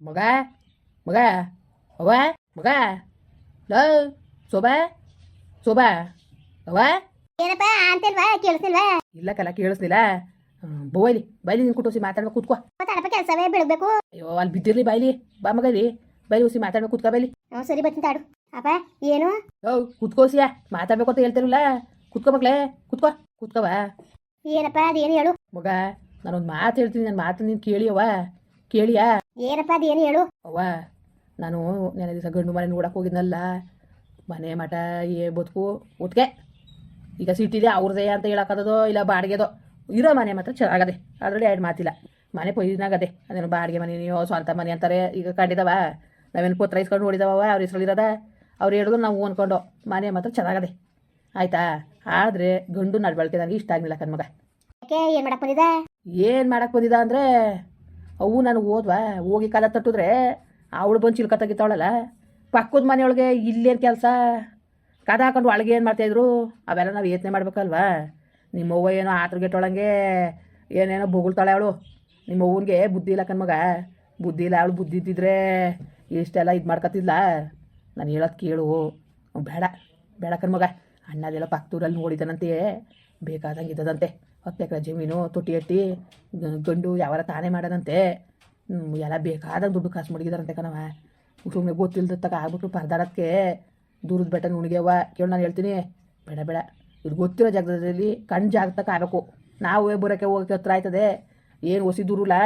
ಮಗ ಮಗ ಅವ್ವ ಮಗ ಲೋ ಶೋಭಾ ಶೋಭಾ ಅವ್ವ ಏನಪ್ಪ ಅಂತಿಲ್ವಾ ಕೇಳಿಸ್ತಿಲ್ವಾ ಇಲ್ಲ ಕಲ ಕೇಳಿಸ್ಲಿಲ್ಲ ಬೋಯ್ಲಿ ಬೈಲಿ ನಿನ್ ಕುಟೋಸಿ ಮಾತಾಡ್ಬೇಕು ಕೂತ್ಕೋ ಮಾತಾಡಪ್ಪ ಕೆಲಸವೇ ಬಿಡಬೇಕು ಅಯ್ಯೋ ಅಲ್ಲಿ ಬಿದ್ದಿರ್ಲಿ ಬಾಯ್ಲಿ ಬಾ ಮಗಲಿ ಬೈಲಿ ಉಸಿ ಮಾತಾಡ್ಬೇಕು ಕೂತ್ಕೋ ಬೈಲಿ ಹ್ಞೂ ಸರಿ ಬರ್ತೀನಿ ತಾಡು ಅಪ್ಪ ಏನು ಓ ಕುತ್ಕೋಸಿಯ ಮಾತಾಡ್ಬೇಕು ಅಂತ ಹೇಳ್ತಿರಲ್ಲ ಕುತ್ಕೋ ಮಗ್ಲೇ ಕುತ್ಕೋ ಕುತ್ಕೋವ ಏನಪ್ಪ ಅದೇನು ಹೇಳು ಮಗ ನಾನೊಂದು ಮಾತು ಹೇಳ್ತೀನಿ ನನ್ನ ಮಾತು ನೀನು ಕೇಳಿಯವ ಕೇಳಿಯಾ ಏನಪ್ಪ ಏನು ಹೇಳು? ಅವ್ವ ನಾನು ನೆನೆ ದಿವಸ ಗಂಡು ಮನೆ ನೋಡಕ್ಕೆ ಹೋಗಿದ್ನಲ್ಲ. ಮನೆ ಮಠ ಏ ಬದುಕು ಒಟ್ಟಿಗೆ ಈಗ ಸಿಟಿಲಿ ಅವ್ರದೇ ಅಂತ ಹೇಳಕ್ಕದೋ ಇಲ್ಲ ಬಾಡಿಗೆದೋ. ಇರೋ ಮನೆ ಮಾತ್ರ ಚೆನ್ನಾಗದೆ. ಅದರಲ್ಲಿ ಎರಡು ಮಾತಿಲ್ಲ. ಮನೆ ಪೊಯ್ದಾಗದೆ ಅದೇನು ಬಾಡಿಗೆ ಮನೆ ನೀವು ಸ್ವಂತ ಮನೆ ಅಂತಾರೆ. ಈಗ ಕಂಡಿದವ. ನಾವೇನು ಪುತ್ರ ಇಸ್ಕೊಂಡು ನೋಡಿದವ ಅವ್ರ ಹೆಸ್ರಲ್ಲಿರೋದ ಅವ್ರು ಹೇಳಿದ್ರು ನಾವು ಅನ್ಕೊಂಡು. ಮನೆ ಮಾತ್ರ ಚೆನ್ನಾಗದೆ. ಆಯ್ತಾ? ಆದರೆ ಗಂಡು ನಡ್ಬಳ್ಕೆ ನನಗೆ ಇಷ್ಟ ಆಗಲಿಲ್ಲ ಕಣ್ಮಗ. ಏನು ಮಾಡಕ್ ಬಂದಿದೆ ಏನು ಮಾಡಕ್ಕೆ ಬಂದಿದ ಅಂದರೆ ಅವು ನನಗೆ ಹೋದ್ವಾ ಹೋಗಿ ಕಾಲ ತಟ್ಟಿದ್ರೆ ಅವಳು ಬಂದು ಚಿಲ್ಕ ತೆಗಿತಾವಳಲ್ಲ ಪಕ್ಕದ ಮನೆಯೊಳಗೆ ಇಲ್ಲೇನು ಕೆಲಸ? ಕದ ಹಾಕೊಂಡು ಒಳಗೆ ಏನು ಮಾಡ್ತಾಯಿದ್ರು ಅವೆಲ್ಲ ನಾವು ಯೋಚನೆ ಮಾಡ್ಬೇಕಲ್ವಾ? ನಿಮ್ಮ ಅವ್ವ ಏನೋ ಆತ್ರಗೆಟ್ಟೊಳಂಗೆ ಏನೇನೋ ಬೊಗಳ್ತಾಳೆ ಅವಳು. ನಿಮ್ಮ ಅವ್ವನಿಗೆ ಬುದ್ಧಿ ಇಲ್ಲ ಕಣ್ಮಗ ಬುದ್ಧಿ ಇಲ್ಲ ಅವಳು ಬುದ್ಧಿ ಇದ್ದಿದ್ರೆ ಇಷ್ಟೆಲ್ಲ ಇದು ಮಾಡ್ಕೊತಿದ್ಲ ನಾನು ಹೇಳೋದು ಕೇಳು. ಬೇಡ. ಬೇಡ ಕಣ್ಮಗ ಅಣ್ಣದೆಲ್ಲ ಪಕ್ಕದೂರಲ್ಲಿ ನೋಡಿದನಂತೆ ಬೇಕಾದಂಗೆ ಇದ್ದದಂತೆ. ಹತ್ತು ಎಕರೆ ಜಮೀನು ತೊಟ್ಟಿ ಎಟ್ಟಿ ಗಂಡು ಯಾವಾರ ತಾನೇ ಮಾಡದಂತೆ. ಎಲ್ಲ ಬೇಕಾದಾಗ ದುಡ್ಡು ಕಾಸು ಮಡಗಿದಾರಂತೆ ಕಣವ ಸುಮ್ಮನೆ ಗೊತ್ತಿಲ್ಲದ ತಕ ಆಗ್ಬಿಟ್ಟು ಪರದಾಡೋಕ್ಕೆ ದೂರದ ಬೆಟ್ಟ ನುಣಿಗೆವ ಕೇಳಿ, ನಾನು ಹೇಳ್ತೀನಿ. ಬೇಡ ಬೇಡ. ಇದು ಗೊತ್ತಿರೋ ಜಾಗದಲ್ಲಿ ಕಣ್ಣು ಜಾಗ ತಕ್ಕ ಆಗಬೇಕು. ನಾವೇ ಬರೋಕ್ಕೆ ಹೋಗೋಕ್ಕೆ ಹತ್ರ ಆಯ್ತದೆ. ಏನು ಹೊಸಿ ದೂರಲ್ಲ.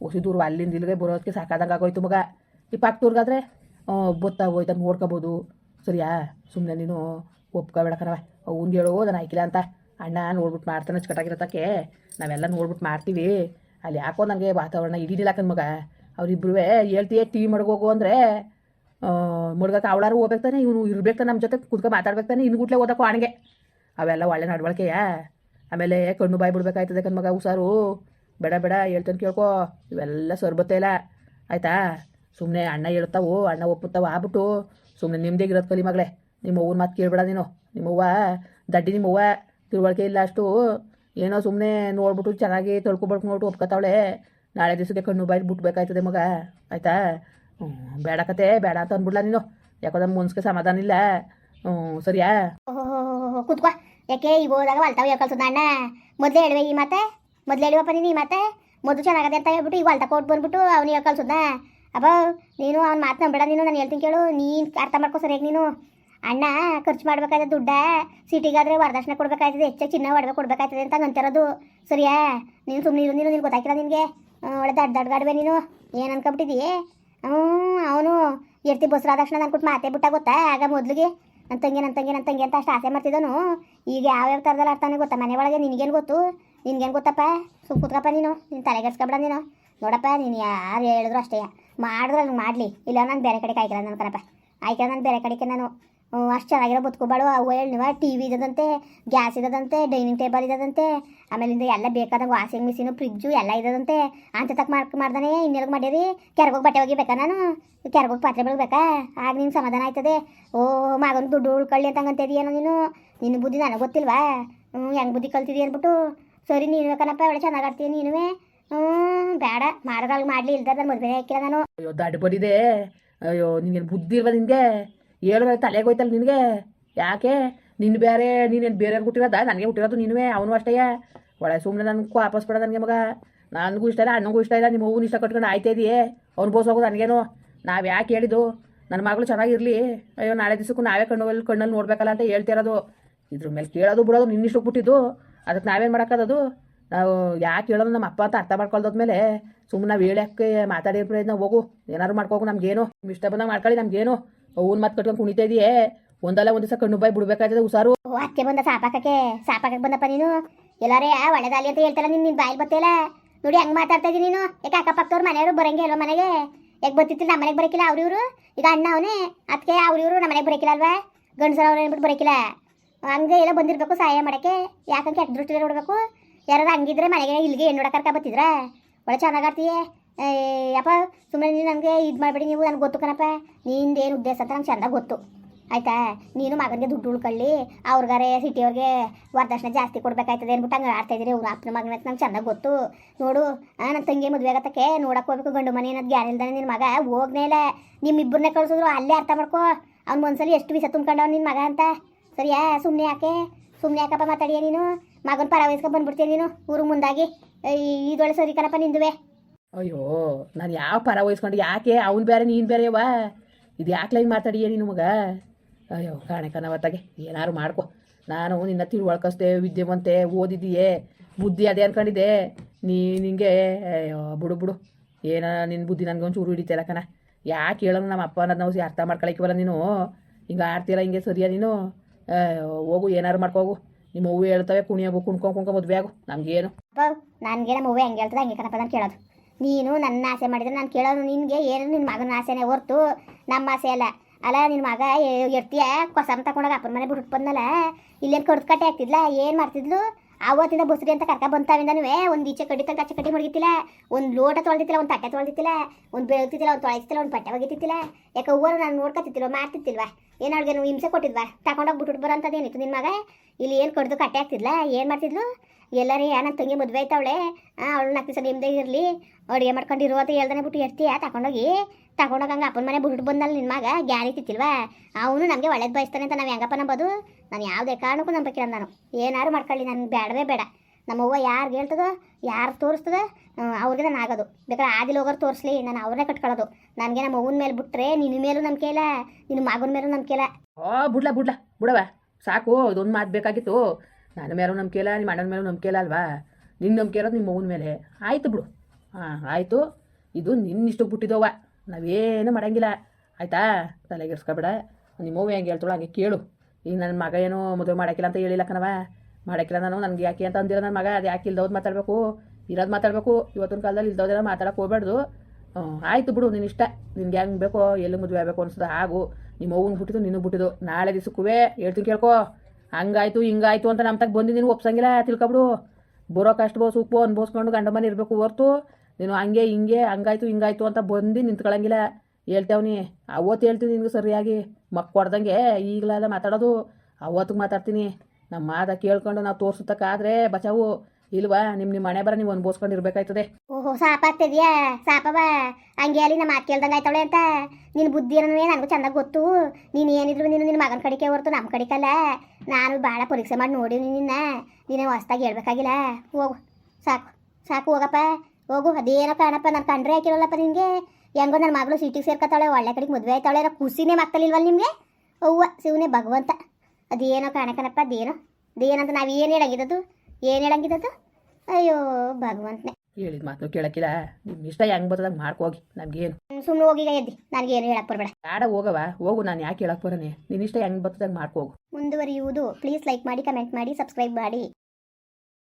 ಹೊಸಿ ಅಲ್ಲಿಂದ ಇಲ್ಲಿಗೆ ಬರೋದಕ್ಕೆ ಸಾಕಾದಂಗೆ ಆಗೋಯ್ತು ಮಗ. ಈ ಪಕ್ಕದೂರ್ಗಾದ್ರೆ ಬೊತ್ತ ಹೋಯ್ತ ನೋಡ್ಕೋಬೋದು. ಸರಿಯಾ? ಸುಮ್ಮನೆ ನೀನು ಒಪ್ಕೋಬೇಡ ಕಣವ ಅವ್ನು ಹೇಳೋ ನಾನು ಆಯ್ಕಿಲ್ಲ ಅಂತ. ಅಣ್ಣ ನೋಡ್ಬಿಟ್ಟು ಮಾಡ್ತಾನೆ ಅಚ್ಚುಕಟ್ಟಾಗಿರತಕ್ಕೆ ನಾವೆಲ್ಲ ನೋಡ್ಬಿಟ್ಟು ಮಾಡ್ತೀವಿ. ಅಲ್ಲಿ ಯಾಕೋ ನನಗೆ ವಾತಾವರಣ ಹಿಡಿದಿಲ್ಲ ಮಗ. ಅವರಿಬ್ರು ಹೇಳ್ತೀಯ ಟಿ ಮಡ್ಗೋಗು ಅಂದರೆ ಮುಡ್ಗಕ್ಕೆ ಅವಳಾರು ಹೋಗ್ಬೇಕು ತಾನೆ, ಇವನು ಇರ್ಬೇಕು ನಮ್ಮ ಜೊತೆ ಕುತ್ಕೊಂಡು ಮಾತಾಡ್ಬೇಕು ತಾನೆ ಇನ್ಗುಟ್ಲೆ ಓದಕ್ಕೋ ಆಣಗೆ. ಅವೆಲ್ಲ ಒಳ್ಳೆ ನಡವಳಿಕೆಯ ಆಮೇಲೆ ಕಣ್ಣು ಬಾಯಿ ಬಿಡ್ಬೇಕಾಯ್ತದೆ ಕಣ್ಮಗ ಹುಷಾರು. ಬೇಡ ಬೇಡ, ಹೇಳ್ತಾನೆ ಕೇಳ್ಕೊ. ಇವೆಲ್ಲ ಸರ್ಬತ್ತೆ ಇಲ್ಲ. ಆಯ್ತಾ? ಸುಮ್ಮನೆ ಅಣ್ಣ ಹೇಳ್ತಾವು ಅಣ್ಣ ಒಪ್ಪುತ್ತಾವ, ಆಗ್ಬಿಟ್ಟು ಸುಮ್ಮನೆ ನಿಮ್ದೇಗಿರೋದು ಕಲಿ ಮಗಳೇ. ನಿಮ್ಮ ಅವ್ವನ ಮಾತು ಕೇಳ್ಬೇಡ ನೀನು. ನಿಮ್ಮವ್ವ, ದಡ್ಡಿ ನಿಮ್ಮವ್ವ. ತಿಳುವಳಿಕೆ ಇಲ್ಲ ಅಷ್ಟು ಏನೋ ಸುಮ್ಮನೆ ನೋಡ್ಬಿಟ್ಟು ಚೆನ್ನಾಗಿ ತೊಳ್ಕೊಬಾರ್ದು ನೋಡ್ಬಿಟ್ಟು ಒಪ್ಕೊತಾವಳೆ. ನಾಳೆ ದಿವಸಕ್ಕೆ ಕಣ್ಣು ಬಾಯಿ ಬಿಟ್ಬೇಕಾಯ್ತದೆ ಮಗ. ಆಯ್ತಾ? ಬೇಡ ಕತೆ, ಬೇಡ ಅಂತ ಅಂದ್ಬಿಡ್ಲ ನೀನು. ಯಾಕಂದ್ರೆ ಮುನ್ಸ್ಗೆ ಸಮಾಧಾನ ಇಲ್ಲ. ಹ್ಞೂ ಸರಿಯಾ? ಕುತ್ಕೋ. ಯಾಕೆ ಈಗ ಹೋದಾಗ ಹೊಲ್ತಾವ ಕಲ್ಸದ ಅಣ್ಣ ಮೊದಲೇ ಹೇಳುವೆ ಈ ಮತ್ತೆ ಮೊದಲೇ ಹೇಳುವಪ್ಪ ನೀನು ಈ ಮತ್ತೆ ಮೊದಲು ಚೆನ್ನಾಗದೆ ಅಂತ ಹೇಳ್ಬಿಟ್ಟು ಈಗ ಕೋಟ್ ಕೊಟ್ಟು ಬಂದ್ಬಿಟ್ಟು ಅವ್ನು ಕಲ್ಸದ ಅಪ್ಪ ನೀನು ಅವ್ನು ಮಾತು ನಂಬೇಡ ನೀನು. ನಾನು ಹೇಳ್ತೀನಿ ಕೇಳು. ನೀನು ಅರ್ಥ ಮಾಡ್ಕೋ ಸರಿಯಾಗಿ ನೀನು. ಅಣ್ಣ, ಖರ್ಚು ಮಾಡ್ಬೇಕಾಯ್ತದೆ ದುಡ್ಡ, ಸಿಟಿಗಾದ್ರೆ ವರದಕ್ಷಿಣೆ ಕೊಡ್ಬೇಕಾಯ್ತದೆ, ಹೆಚ್ಚಾಗಿ ಚಿನ್ನ ಒಡವೆ ಕೊಡ್ಬೇಕಾಯ್ತದೆ ಅಂತ ಅಂತಿರೋದು ಸರಿಯಾ? ನೀನು ಸುಮ್ಮನೆ ಇರು, ನೀನು ನಿನ್ಗೆ ಗೊತ್ತಾಗಿಲ್ಲ ನಿನಗೆ? ಒಳ್ಳೆ ದಡ್ಡ ದಡ್ಗಾಡ್ವೆ ನೀನು. ಏನು ಅನ್ಕೊಂಬಿಟ್ಟಿದ್ದೀ ಹ್ಞೂ, ಅವನು ಎರ್ತಿ ಬಸ್ರಾದಕ್ಷಣ ಅನ್ಕೊಟ್ಟು ಮಾತೇ ಬಿಟ್ಟ ಗೊತ್ತಾ? ಆಗ ಮೊದಲಿಗೆ. ನನ್ನ ತಂಗಿ ನನ್ನ ತಂಗಿ ನನ್ನ ತಂಗಿ ಅಂತ ಅಷ್ಟು ಆಸೆ ಮಾಡ್ತಿದ್ದನು ಈಗ ಯಾವ್ಯಾವ ಥರದಲ್ಲಿ ಆಡ್ತಾನೆ ಗೊತ್ತಾ? ಮನೆ ಒಳಗೆ ನಿನಗೇನು ಗೊತ್ತು? ನಿನಗೇನು ಗೊತ್ತಪ್ಪ? ಸುಮ್ ಕೂತ್ಕಪ್ಪ ನೀನು. ನೀನು ತಲೆಗೆಡ್ಸ್ಕೊಬೇಡ ನೀನು. ನೋಡಪ್ಪ, ನೀನು ಯಾರು ಹೇಳಿದ್ರು ಅಷ್ಟೇ. ಮಾಡಿದ್ರೆ ನಂಗೆ ಮಾಡಲಿ. ಇಲ್ಲ ನಾನು ಬೇರೆ ಕಡೆ ಆಯ್ಕಲ್ಲ ನನ್ನ ಕಣಪ್ಪ ಆಯ್ಕೆ ನಾನು ಬೇರೆ ಕಡೆಗೆ ನಾನು. ಅಷ್ಟು ಚೆನ್ನಾಗಿರೋ ಬದುಕೋಬೇಡು ಅವು ಹೇಳಿವ ಟಿ ವಿ ಇದ್ದದಂತೆ ಗ್ಯಾಸ್ ಇದ್ದದಂತೆ ಡೈನಿಂಗ್ ಟೇಬಲ್ ಇದ್ದದಂತೆ, ಆಮೇಲಿಂದ ಎಲ್ಲ ಬೇಕಾದಾಗ ವಾಷಿಂಗ್ ಮಿಷಿನು ಫ್ರಿಜ್ಜು ಎಲ್ಲ ಇದ್ದದಂತೆ. ಅಂತ ತಕ್ಕ ಮಾರ್ಕ್ ಮಾಡ್ದಾನೆ ಇನ್ನೆಲ್ಗೆ ಮಾಡೀರಿ? ಕೆರೆಗೋಗಿ ಬಟ್ಟೆ ಒಗಿಬೇಕಾ ನಾನು? ಕೆರ್ಗೋಗಿ ಪಾತ್ರೆ ಬೆಳಗ್ಬೇಕಾ ಆಗ ನಿಂಗೆ ಸಮಾಧಾನ ಆಯ್ತದೆ. ಓ, ಮಗನ ದುಡ್ಡು ಉಳ್ಕೊಳ್ಳಿ ಅಂತ ಏನೋ ನೀನು ನಿನ್ನ ಬುದ್ಧಿ ನನಗೆ ಗೊತ್ತಿಲ್ವಾ? ಹ್ಞೂ ಹೆಂಗೆ ಬುದ್ಧಿ ಕಲ್ತಿದಿ ಅಂದ್ಬಿಟ್ಟು ಸರಿ ನೀನು ಬೇಕಾನಪ್ಪ ಒಳ್ಳೆ ಚೆನ್ನಾಗಿ ಆಡ್ತೀನಿ ನೀನುವೇ? ಹ್ಞೂ ಬೇಡ. ಮಾಡೋದಾಗ ಮಾಡಲಿ ಇಲ್ದ ನಾನು ಮದುವೆ ಹಾಕಿಲ್ಲ ನಾನು. ಅಯ್ಯೋ, ದಡ್ಡ ಬಡಿದೆ ಅಯ್ಯೋ ನಿನಗೆ ಬುದ್ಧಿ ಇಲ್ವಾ ನಿನಗೆ? ಹೇಳಿದ್ರೆ ತಲೆಗೆ ಹೋಯ್ತಲ್ಲ ನಿನಗೆ? ಯಾಕೆ? ನಿನ್ನ ಬೇರೆ ನೀನೇನು ಬೇರೆ ಹುಟ್ಟಿರೋದ? ನನಗೆ ಹುಟ್ಟಿರೋದು ನೀನುವೇ, ಅವನು ಅಷ್ಟೇ. ಒಳ್ಳೆ ಸುಮ್ಮನೆ ನನಗೆ ವಾಪಸ್ ಬೇಡ ನನಗೆ ಮಗ. ನನಗೂ ಇಷ್ಟ ಇಲ್ಲ, ಅಣ್ಣಗೂ ಇಷ್ಟ ಇಲ್ಲ ನಿಮ್ಮ ಹೂವಿನ ಇಷ್ಟ ಕಟ್ಕೊಂಡು ಆಯ್ತಾ ಇದೆಯೇ? ಅವ್ನು ಬೋಸೋಗೋದು ನನಗೇನು? ನಾವು ಯಾಕೆ ಹೇಳಿದ್ದು? ನನ್ನ ಮಗಳು ಚೆನ್ನಾಗಿರಲಿ. ಅಯ್ಯೋ, ನಾಳೆ ದಿವಸಕ್ಕೂ ನಾವೇ ಕಣ್ಣಲ್ಲಿ ಕಣ್ಣಲ್ಲಿ ನೋಡ್ಬೇಕಲ್ಲ ಅಂತ ಹೇಳ್ತಿರೋದು ಇದ್ರ ಮೇಲೆ ಕೇಳೋದು ಬಿಡೋದು ನಿನ್ನಿಷ್ಟು ಬಿಟ್ಟಿದ್ದು ಅದಕ್ಕೆ ನಾವೇನು ಮಾಡೋಕ್ಕದು ನಾವು ಯಾಕೆ ಹೇಳೋದು ನಮ್ಮ ಅಪ್ಪ ಅಂತ ಅರ್ಥ ಮಾಡ್ಕೊಳ್ದೋದ್ಮೇಲೆ ಸುಮ್ಮನೆ ನಾವು ಹೇಳಕ್ಕೆ ಮಾತಾಡಿ ಪ್ರಯತ್ನ ಹೋಗು. ಏನಾದ್ರು ಮಾಡ್ಕೋಗು ನಮ್ಗೇನು. ಇಷ್ಟ ಬಂದಾಗ ಮಾಡ್ಕೊಳ್ಳಿ ನಮ್ಗೇನು. ಅವ್ನು ಮತ್ ಕಟ್ಕೊಂಡು ಕುಣಿತಾ ಇದೆಯೇ? ಒಂದಲ್ಲ ಒಂದು ದಿವಸ ಕಣ್ಣು ಬಾಯಿ ಬಿಡ್ಬೇಕಾಗ್ತದೆ ಹುಷಾರು. ಓ, ಅತ್ತೆ ಬಂದ ಸಾಪಾಕಕ್ಕೆ ಸಾಪಾಕಕ್ಕೆ ಬಂದಪ್ಪ ನೀನು? ಎಲ್ಲಾರೇ ಒಳ್ಳೆದಾಲಿ ಅಂತ ಹೇಳ್ತಾರ ನಿನ್ ನಿನ್ ಬಾಯಿಲ್ ಬತ್ತಿಲ್ಲ ನೋಡಿ, ಹಂಗ್ ಮಾತಾಡ್ತಾ ಇದೀನಿ ನೀನು? ಯಾಕೆ ಅಕ್ಕಪಕ್ಕದವ್ರು ಮನೆಯವರು ಬರಂಗೆ ಇಲ್ವಾ ಮನೆಗೆ? ಯಾಕೆ ಬರ್ತಿತ್ತಿಲ್ಲ ನಮ್ಮ ಮನೆಗೆ ಬರಕಿಲ್ಲ ಅವ್ರ ಇವರು? ಈಗ ಅಣ್ಣ ಅವನೇ ಅದಕ್ಕೆ ಅವ್ರ ಇವರು ನಮ್ಮ ಮನೆಗೆ ಬರಕಿಲ್ಲ ಅಲ್ವಾ? ಗಂಡಸರ ಅವ್ರು ಏನ್ಬಿಟ್ಟು ಬರಕಿಲ್ಲ? ಹಂಗೆ ಎಲ್ಲ ಬಂದಿರ್ಬೇಕು ಸಹಾಯ ಮಾಡಕ್ಕೆ. ಯಾಕಂತ ಕೆಟ್ಟ ದೃಷ್ಟಿ ನೋಡ್ಬೇಕು. ಯಾರು ಹಂಗಿದ್ರೆ ಮನೆಗೆ ಇಲ್ಲಿಗೆ ಹೆಣ್ಣು ನೋಡಕ್ಕ ಕರ್ಕ ಬತ್ತಿದ್ರ? ಒಳ್ಳೆ ಚೆನ್ನಾಗಿ ಯಪ್ಪ ಸುಮ್ಮನೆ ನೀನು ನನಗೆ ಇದು ಮಾಡಬೇಡಿ ನೀವು, ನನಗೆ ಗೊತ್ತು ಕಣಪ್ಪ. ನಿಂದೇನು ಉದ್ದೇಶ ಅಂತ ನಂಗೆ ಚಂದ ಗೊತ್ತು. ಆಯ್ತಾ? ನೀನು ಮಗನಿಗೆ ದುಡ್ಡು ಉಳ್ಕೊಳ್ಳಿ. ಅವ್ರಿಗಾರೆ ಸಿಟಿಯವ್ರಿಗೆ ವರದಕ್ಷಿಣೆ ಜಾಸ್ತಿ ಕೊಡ್ಬೇಕಾಯ್ತದೆ ಅಂದ್ಬಿಟ್ಟು ಹಂಗೆ ಆಡ್ತಾ ಇದ್ದೀರಿ ಅವ್ರ. ಅಪ್ಪನ ಮಗನ ನಂಗೆ ಚೆನ್ನಾಗಿ ಗೊತ್ತು. ನೋಡು ನನ್ನ ತಂಗಿ ಮದುವೆ ಆಗತ್ತಕ್ಕೆ ನೋಡಕ್ಕೆ ಹೋಗ್ಬೇಕು. ಗಂಡು ಮನೆ ಅನ್ನೋದು ಗ್ಯಾರ ಇಲ್ದಾನೆ ನಿನ್ನ ಮಗ ಹೋಗ್ನೇ ಇಲ್ಲ. ನಿಮ್ಮಿಬ್ಬರನ್ನೇ ಕಳಿಸಿದ್ರು ಅಲ್ಲೇ ಅರ್ಥ ಮಾಡ್ಕೋ. ಅವ್ನು ಒಂದ್ಸಲಿ ಎಷ್ಟು ವಿಷ ತುಂಬ್ಕೊಂಡವ್ ನಿನ್ನ ಮಗ ಅಂತ. ಸರಿಯಾ? ಸುಮ್ಮನೆ ಯಾಕೆ? ಸುಮ್ಮನೆ ಯಾಕಪ್ಪ ಮಾತಾಡಿಯ ನೀನು? ಮಗನ ಪರ ಬಂದ್ಬಿಡ್ತೀನಿ ಬಂದ್ಬಿಡ್ತೀಯ ನೀನು? ಊರು ಮುಂದಾಗಿ. ಇದೊಳೆ ಸರಿ ಕಣಪ್ಪ ನಿಂದುವೆ. ಅಯ್ಯೋ, ನಾನು ಯಾವ ಪರ ವಹಿಸ್ಕೊಂಡು? ಯಾಕೆ? ಅವ್ನು ಬೇರೆ, ನೀನು ಬೇರೆಯವ ಇದು ಯಾಕೆ ಲೈನ್ ಮಾತಾಡಿಯ ನೀನು ಮಗ? ಅಯ್ಯೋ ಕಾಣಕನವತ್ತಾಗೆ ಏನಾರು ಮಾಡ್ಕೊ. ನಾನು ನಿನ್ನ ತಿಳುವಳ್ಕಸ್ದೆ, ವಿದ್ಯೆವಂತೆ ಓದಿದ್ದೀಯೇ, ಬುದ್ಧಿ ಅದೇ ಅನ್ಕೊಂಡಿದ್ದೆ. ನೀ, ನಿಂಗೆ, ಅಯ್ಯೋ, ಬಿಡು ಬಿಡು. ಏನ ನಿನ್ನ ಬುದ್ಧಿ ನನಗೆ ಒಂಚೂರು ಹಿಡಿತಿಲ್ಲ ಕಣ? ಯಾಕೆ ಹೇಳೋ ನಮ್ಮ ಅಪ್ಪ ಅನ್ನೋದು ನಾವು ಅರ್ಥ ಮಾಡ್ಕೊಳಕ್ಕಿವಲ್ಲ ನೀನು? ಹಿಂಗೆ ಆಡ್ತೀರ ಹಿಂಗೆ ಸರಿಯಾ ನೀನು? ಹೋಗು, ಏನಾರು ಮಾಡ್ಕೋಗು ನಿಮ್ಮ ಹೂವು ಹೇಳ್ತವೆ, ಕುಣಿಯೋಗು ಕುಣ್ಕೊಂಡು ಕುಣ್ಕೊಂಡು ಮದುವೆ ಆಗು. ನಮಗೇನು? ನನಗೆ ನಮ್ಮ ಅವ್ವೆ ಹೇಳ್ತದೆ, ಹಂಗೆ ಕಣಪ್ಪ, ನಾನು ಕೇಳೋದು. ನೀನು ನನ್ನ ಆಸೆ ಮಾಡಿದ್ರೆ ನಾನು ಕೇಳೋನು ನಿನಗೆ, ಏನು ನಿನ್ನ ಮಗನ ಆಸೆನೇ? ಹೊರ್ತು ನಮ್ಮ ಆಸೆ ಅಲ್ಲ. ಅಲ್ಲ ನಿನ್ನ ಮಗ ಎಡ್ತೀಯ ಕೊಸಮ್ ತಗೊಂಡಾಗ ಅಪ್ಪನ ಮನೆ ಬಿಟ್ಟು ಬಂದಲ್ಲ ಇಲ್ಲೇನು ಕಡ್ದು ಕಟ್ಟೆ ಆಗ್ತಿದ್ಲ ಏನು ಮಾಡ್ತಿದ್ಲು? ಅವತ್ತಿಂದ ಬಸ್ರಿ ಅಂತ ಕರ್ಕ ಬಂತಾವಿಂದನೂ ಒಂದು ಈಚೆ ಕಡ್ಡಿ ತನಕ ಕಚ್ಚೆ ಕಟ್ಟಿ ಮಡಗಿತ್ತಿಲ್ಲ? ಒಂದು ಲೋಟ ತೊಳ್ದಿತ್ತಿಲ್ಲ, ಒಂದು ತಟ್ಟೆ ತೊಳ್ದಿತ್ತಿಲ್ಲ? ಒಂದು ಬೆಳಗ್ತಿಲ್ಲ ಒಂದು ತೊಳೆತಿಲ್ಲ ಒಂದು ಪಟ್ಟೆ ಒಗಿತಿತ್ತಿಲ್ಲ ಯಾಕೆ ಹೂವರು ನಾನು ನೋಡ್ಕೊತಿತ್ತಿಲ್ವ ಮಾಡ್ತಿತ್ತಿಲ್ವಾ ಏನು ಅವ್ಳಿಗೆ ನೀವು ಹಿಂಸೆ ಕೊಟ್ಟಿದ್ವಾ? ತಗೊಂಡೋಗಿ ಬಿಟ್ಬಿಟ್ಟು ಬರೋಂಥದ್ದು ಏನಿತ್ತು ನಿನ್ನ ಮಗ? ಇಲ್ಲಿ ಏನು ಕಡ್ದು ಕಟ್ಟೆ ಆಗ್ತಿದ್ಲ ಏನು ಮಾಡ್ತಿದ್ಲು? ಎಲ್ಲರೇ ನನ್ನ ತಂಗಿ ಮದುವೆ ಆಯ್ತವಳೆ. ಅವಳು ನಾಲ್ಕು ದಿವಸ ನಿಮ್ಮದೆ ಇರಲಿ. ಅಡುಗೆ ಮಾಡ್ಕೊಂಡಿರು ಅಂತ ಹೇಳ್ದಾನೆ ಬಿಟ್ಟು ಎಡ್ತೀಯ ತಗೊಂಡೋಗಿ ತಗೊಂಡೋಗಿ ಹಂಗೆ ಅಪ್ಪನ ಮನೆ ಬಿಟ್ಟು ಬಂದಲ್ಲ ನಿನ್ನ ಮಗ? ಗ್ಯಾರಿ ತಿತ್ತಿಲ್ವಾ ಅವನು ನಮಗೆ ಒಳ್ಳೇದು ಬಯಸ್ತಾನೆ ಅಂತ ನಾವು ಹೆಂಗಪ್ಪ ನಂಬೋದು? ನಾನು ಯಾವುದೇ ಕಾರಣಕ್ಕೂ ನಂಬಕ್ಕಿಲ್ಲ ನಾನು. ಏನಾದ್ರು ಮಾಡ್ಕೊಳ್ಳಿ, ನನಗೆ ಬೇಡವೇ ಬೇಡ. ನಮ್ಮ ಅವ್ವ ಯಾರಿಗೆ ಹೇಳ್ತದೋ ಯಾರು ತೋರಿಸ್ತದೆ ಅವ್ರಿಗೆ ನಾನು ಆಗೋದು. ಬೇಕಾದ್ರೆ ಆದಿಲ್ ಹೋಗೋರು ತೋರಿಸ್ಲಿ, ನಾನು ಅವ್ರನ್ನೇ ಕಟ್ಕೊಳ್ಳೋದು ನನಗೆ ನಮ್ಮ ಅವ್ವನ ಮೇಲೆ ಬಿಟ್ಟರೆ ನಿನ್ನ ಮೇಲೂ ನಂಬಿಕೆ ಇಲ್ಲ ನಿನ್ನ ಮಗನ ಮೇಲೂ ನಂಬಿಕೆ ಇಲ್ಲ. ಓ, ಬಿಡ್ಲ ಬಿಡ್ಲ ಬಿಡವ ಸಾಕು ಅದೊಂದು ಮಾತು ಬೇಕಾಗಿತ್ತು. ನನ್ನ ಮೇಲೂ ನಂಬಿಕೆ ಇಲ್ಲ ನಿಮ್ಮ ಅಣ್ಣನ ಮೇಲೂ ನಂಬಿಕೆ ಇಲ್ಲ ಅಲ್ವಾ? ನಿನ್ನ ನಂಬಿಕೆ ಇರೋದು ನಿಮ್ಮ ಮಗನ ಮೇಲೆ. ಆಯಿತು ಬಿಡು. ಹಾಂ, ಆಯಿತು. ಇದು ನಿನ್ನ ಇಷ್ಟಕ್ಕೆ ಬಿಟ್ಟಿದ್ದವ ನಾವೇನು ಮಾಡಂಗಿಲ್ಲ. ಆಯಿತಾ? ತಲೆಗೆಡ್ಸ್ಕೊಬೇಡ ನಿಮ್ಮ ಅವ್ವ ಹೆಂಗೆ ಹೇಳ್ತಾಳು ಹಂಗೆ ಕೇಳು. ಈಗ ನನ್ನ ಮಗ ಏನೋ ಮದುವೆ ಮಾಡೋಕ್ಕಿಲ್ಲ ಅಂತ ಹೇಳಿಲ್ಲ ಕಣವ ಮಾಡೋಕ್ಕಿಲ್ಲ ನಾನು, ನನಗೆ ಯಾಕೆ ಅಂತ ಅಂದಿರೋ ನನ್ನ ಮಗ, ಅದು ಯಾಕೆ ಇಲ್ದವ್ದು ಮಾತಾಡಬೇಕು? ಇರೋದು ಮಾತಾಡಬೇಕು. ಇವತ್ತಿನ ಕಾಲದಲ್ಲಿ ಇಲ್ದೋದೆಲ್ಲ ಮಾತಾಡಕ್ಕೆ ಹೋಗ್ಬಾರ್ದು ಆಯಿತು ಬಿಡು ನಿನ್ನ ಇಷ್ಟ. ನಿನ್ಗೆ ಹೆಂಗೆ ಬೇಕೋ, ಎಲ್ಲಿ ಮದುವೆ ಆಗಬೇಕು ಅನ್ಸದ ಹಾಗು. ನಿಮ್ಮ ಅವ್ವನ ಬಿಟ್ಟಿದ್ದು ನಿನಗೆ ಬಿಟ್ಟಿದ್ದು ನಾಳೆ ದಿವಸಕ್ಕೂ ಹೇಳ್ತೀನಿ ಕೇಳ್ಕೊ. ಹಂಗಾಯ್ತು, ಹಿಂಗಾಯ್ತು ಅಂತ ನಮ್ಮ ತಗ ಬಂದು ನೀನು, ಒಪ್ಸಂಗಿಲ್ಲ, ತಿಳ್ಕೊಬಿಡು. ಬರೋ ಕಷ್ಟ ಬೋ ಸುಪ್ಪು ಅನ್ಭವಿಸ್ಕೊಂಡು ಗಂಡ ಮನೆ ಇರಬೇಕು ಹೊರ್ತು. ನೀನು ಹಂಗೆ, ಹಿಂಗೆ, ಹಂಗಾಯ್ತು, ಹಿಂಗಾಯ್ತು ಅಂತ ಬಂದು ನಿಂತ್ಕೊಳ್ಳಂಗಿಲ್ಲ ಹೇಳ್ತೇವ್ನಿ ಅವತ್ತು ಹೇಳ್ತೀನಿ ನಿನಗೆ ಸರಿಯಾಗಿ. ಮಕ್ಕ ಕೊಡ್ದಂಗೆ ಈಗಲೆಲ್ಲ ಮಾತಾಡೋದು. ಅವತ್ತಿಗೆ ಮಾತಾಡ್ತೀನಿ. ನಮ್ಮ ಮಾತ ಕೇಳ್ಕೊಂಡು ನಾವು ತೋರ್ಸುತ್ತಕ್ಕಾದ್ರೆ ಬಚಾವು? ಇಲ್ವಾ? ನಿಮ್ಮ ನಿಮ್ಮ ಮನೆ ಬರ ನೀವು ಬೋಸ್ಕೊಂಡ್ ಇರ್ಬೇಕಾಯ್ತದೆ. ಓಹೋ, ಸಾಪ ಆಗ್ತಿದ್ಯಾ? ಸಾಪವ? ಹಂಗೆ ಅಲ್ಲಿ ನಮ್ಮ ಮಾತು ಕೇಳ್ದಂಗೆ ಆಯ್ತವಳೆ ಅಂತ. ನಿನ್ ಬುದ್ಧಿ ಅನ್ನೋದೇ ನನಗೂ ಚೆನ್ನಾಗಿ ಗೊತ್ತು. ನೀನು ಏನಿದ್ರು ನೀನು ನಿನ್ನ ಮಗನ ಕಡಿಕೆ ಹೊರತು ನಮ್ಮ ಕಡಿಕಲ್ಲ. ನಾನು ಭಾಳ ಪರೀಕ್ಷೆ ಮಾಡಿ ನೋಡಿ ನಿನ್ನ. ನೀನೇ ಹೊಸ್ದಾಗಿ ಹೇಳ್ಬೇಕಾಗಿಲ್ಲ. ಹೋಗು. ಸಾಕು. ಸಾಕು, ಹೋಗಪ್ಪ. ಹೋಗು. ಅದೇನೋ ಕಾಣಪ್ಪ, ನಾನು ಕಂಡ್ರೆ ಹಾಕಿರಲ್ಲಪ್ಪ ನಿನಗೆ. ಹೆಂಗೋ ನನ್ನ ಮಗಳು ಸಿಟಿಗೆ ಸೇರ್ಕೊತಾಳೆ ಒಳ್ಳೆ ಕಡೆಗೆ ಮದುವೆ ಆಯ್ತಾಳೆ ಖುಷಿನೇ ಮಾಗ್ತಲಿಲ್ವಲ್ಲ ನಿಮಗೆ? ಅವ್ವ, ಶಿವನೇ ಭಗವಂತ. ಅದೇನೋ ಕಾಣಕನಪ್ಪ ಅದೇನೋ ಅದೇನಂತ ನಾವು ಏನು ಹೇಳಂಗಿದ್ದದು ಏನು ಹೇಳಂಗಿದ್ದದು ಅಯ್ಯೋ ಭಗವಂತನೇ. ಹೇಳಿದ ಮಾತು ಕೇಳಕ್ಕಿಲ್ಲ ನಿಮ್ ಇಷ್ಟ ಹೆಂಗೆ ಬರ್ತದ ಮಾಡ್ಕೋಗಿ ನಮ್ಗೇನು. ಸುಮ್ಮನೆ ಹೋಗಿ ಎದ್ದಿ. ನನಗೇನು ಹೇಳಕ್ ಬರಬೇಡ. ಬೇಡ ಹೋಗವ ಹೋಗು ನಾನು ಯಾಕೆ ಹೇಳಕ್ ಬರನೆ? ನಿನ್ ಇಷ್ಟ ಹೆಂಗೆ ಮಾಡ್ಕೊ ಮಾಡ್ಕೋಗು ಮುಂದುವರಿಯುವುದು. ಪ್ಲೀಸ್ ಲೈಕ್ ಮಾಡಿ ಕಮೆಂಟ್ ಮಾಡಿ ಸಬ್ಸ್ಕ್ರೈಬ್ ಮಾಡಿ.